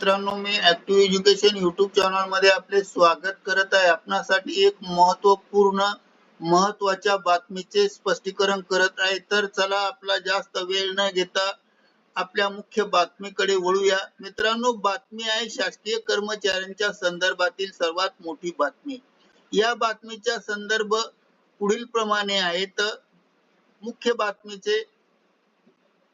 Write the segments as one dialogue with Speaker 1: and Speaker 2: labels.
Speaker 1: मित्रांनो मी active education YouTube चॅनलमध्ये आपले स्वागत करत आहे. आपणासाठी एक महत्त्वपूर्ण महत्त्वाच्या बातमीचे स्पष्टीकरण करत आहे. तर चला आपला जास्त वेळ न घेता आपल्या मुख्य बातमीकडे वळूया. मित्रांनो बातमी आहे शासकीय कर्मचाऱ्यांच्या संदर्भातील सर्वात मोठी बातमी. या बातमीचा संदर्भ पुढील प्रमाणे आहे. तर मुख्य बातमीचे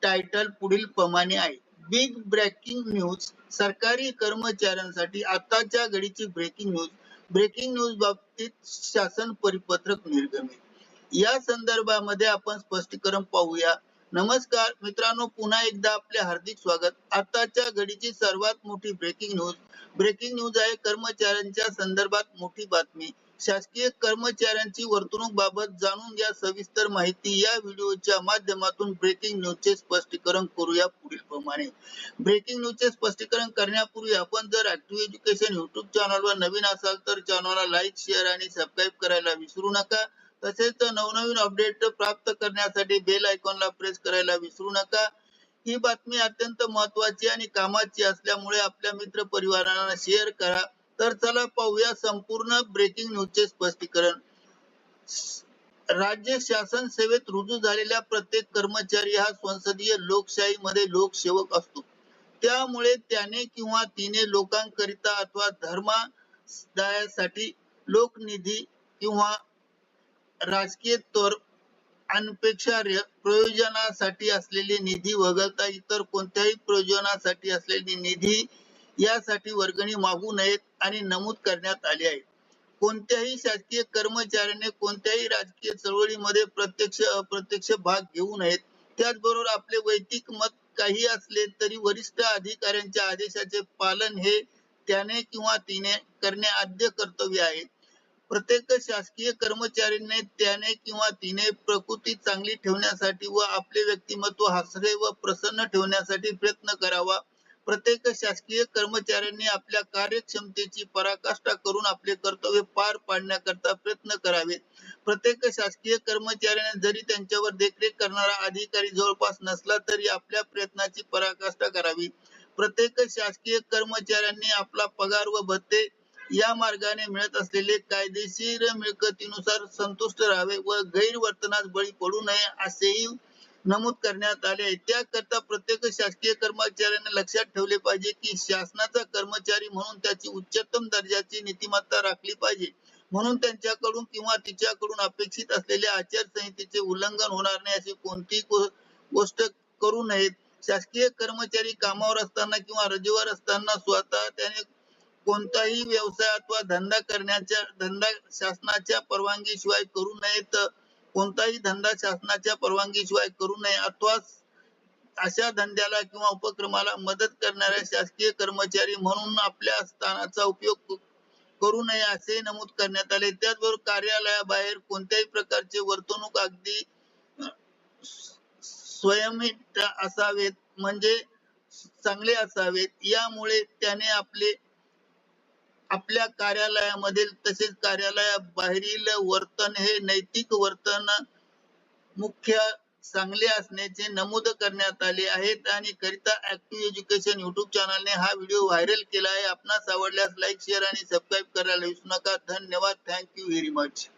Speaker 1: टायटल पुढील प्रमाणे आहे. बिग ब्रेकिंग न्यूज सरकारी कर्मचाऱ्यांसाठी आताच्या घडीची ब्रेकिंग न्यूज ब्रेकिंग न्यूज बाबतीत शासन परिपत्रक निर्गमित. या संदर्भामध्ये आपण स्पष्टीकरण पाहूया. नमस्कार मित्रांनो पुन्हा एकदा आपले हार्दिक स्वागत. आताच्या घडीची सर्वात मोठी ब्रेकिंग न्यूज ब्रेकिंग न्यूज आहे कर्मचाऱ्यांच्या संदर्भात मोठी बातमी. शासकीय कर्मचाऱ्यांची वर्तणूक बाबत जाणून घ्या. सविस्तर माहिती या व्हिडिओच्या माध्यमातून ब्रेकिंग न्यूजचे स्पष्टीकरण करूया पुढील प्रमाणे ब्रेकिंग न्यूजचे स्पष्टीकरण करण्यापूर्वी आपण जर ऍक्टिव्ह एज्युकेशन युट्यूब चॅनलवर नवीन असाल तर चॅनलला लाईक शेअर आणि सबस्क्राईब करायला विसरू नका. तसेच नवनवीन अपडेट प्राप्त करण्यासाठी बेल आयकॉनला प्रेस करायला विसरू नका. ही बातमी अत्यंत महत्वाची आणि कामाची असल्यामुळे आपल्या मित्र परिवारांना शेअर करा. तर चला पाहूया संपूर्ण ब्रेकिंग न्यूजचे स्पष्टीकरण. राज्य शासन सेवेत रुजू झालेल्या प्रत्येक कर्मचारी हा संसदीय लोकशाहीमध्ये लोकसेवक असतो. त्यामुळे त्याने किंवा तिने लोकांकरिता अथवा धर्मादायासाठी लोकनिधी किंवा राजकीय तोर अनपेक्षार्य प्रयोजनासाठी असलेले निधी वगळता इतर कोणत्याही प्रयोजनासाठी असलेली निधी यासाठी वर्गणी मागू नयेत आणि नमूद करण्यात आले आहे. कोणत्याही शासकीय कर्मचाऱ्याने कोणत्याही राजकीय चळवळीमध्ये प्रत्यक्ष अप्रत्यक्ष भाग घेऊ नयेत. त्याचबरोबर आपले वैयक्तिक मत काही असले तरी वरिष्ठ अधिकाऱ्यांच्या आदेशाचे पालन हे त्याने किंवा तिने करणे आद्य कर्तव्य आहे. प्रत्येक शासकीय कर्मचाऱ्याने त्याने किंवा तिने प्रकृती चांगली ठेवण्यासाठी व आपले व्यक्तिमत्व हसरे व प्रसन्न ठेवण्यासाठी प्रयत्न करावा. प्रत्येक शासकीय कर्मचाऱ्यांनी आपल्या कार्यक्षमतेची पराकाष्ठा करून आपले कर्तव्य पार पाडण्याकरता प्रयत्न करावे प्रत्येक शासकीय कर्मचाऱ्याने जरी त्यांच्यावर देखरेख करणारा अधिकारी जवळपास नसला तरी आपल्या प्रयत्नाची पराकाष्ठा करावी. प्रत्येक शासकीय कर्मचाऱ्यांनी आपला पगार व भत्ते या मार्गाने मिळत असलेले कायदेशीर मिळकतीनुसार संतुष्ट राहावे व गैरवर्तनास बळी पडू नये असेही नमूद करण्यात आले. आहे त्याकरता प्रत्येक शासकीय कर्मचाऱ्याने लक्षात ठेवले पाहिजे की शासनाचा कर्मचारी म्हणून त्याची उच्चतम दर्जाची नीतिमत्ता राखली पाहिजे. म्हणून त्यांच्याकडून किंवा तिच्याकडून अपेक्षित असलेल्या आचारसंहितेचे उल्लंघन होणार नाही अशी कोणतीही गोष्ट करू नयेत. शासकीय कर्मचारी कामावर असताना किंवा रजेवर असताना स्वतः त्याने कोणताही व्यवसाय अथवा धंदा करण्याच्या धंदा शासनाच्या परवानगीशिवाय करू नयेत. कोणताही धंदा शासनाच्या परवानगीशिवाय करू नये अथवा अशा धंद्याला किंवा उपक्रमाला मदत करणाऱ्या शासकीय कर्मचारी म्हणून आपल्या स्थानाचा उपयोग करू नये असे नमूद करण्यात आले. त्याचबरोबर कार्यालयाबाहेर कोणत्याही प्रकारचे वर्तणूक अगदी स्वयमित असावेत म्हणजे चांगले असावेत. यामुळे त्याने आपले आपल्या कार्यालयामधील तसेच कार्यालयाबाहेरील वर्तन हे नैतिक वर्तन मुख्य चांगले असण्याचे नमूद करण्यात आले आहेत. आणि करिता ऍक्टिव्ह एज्युकेशन युट्यूब चॅनलने हा व्हिडिओ व्हायरल केला आहे. आपणास आवडल्यास लाईक शेअर आणि सबस्क्राईब करायला विसरू नका. धन्यवाद. Thank you very much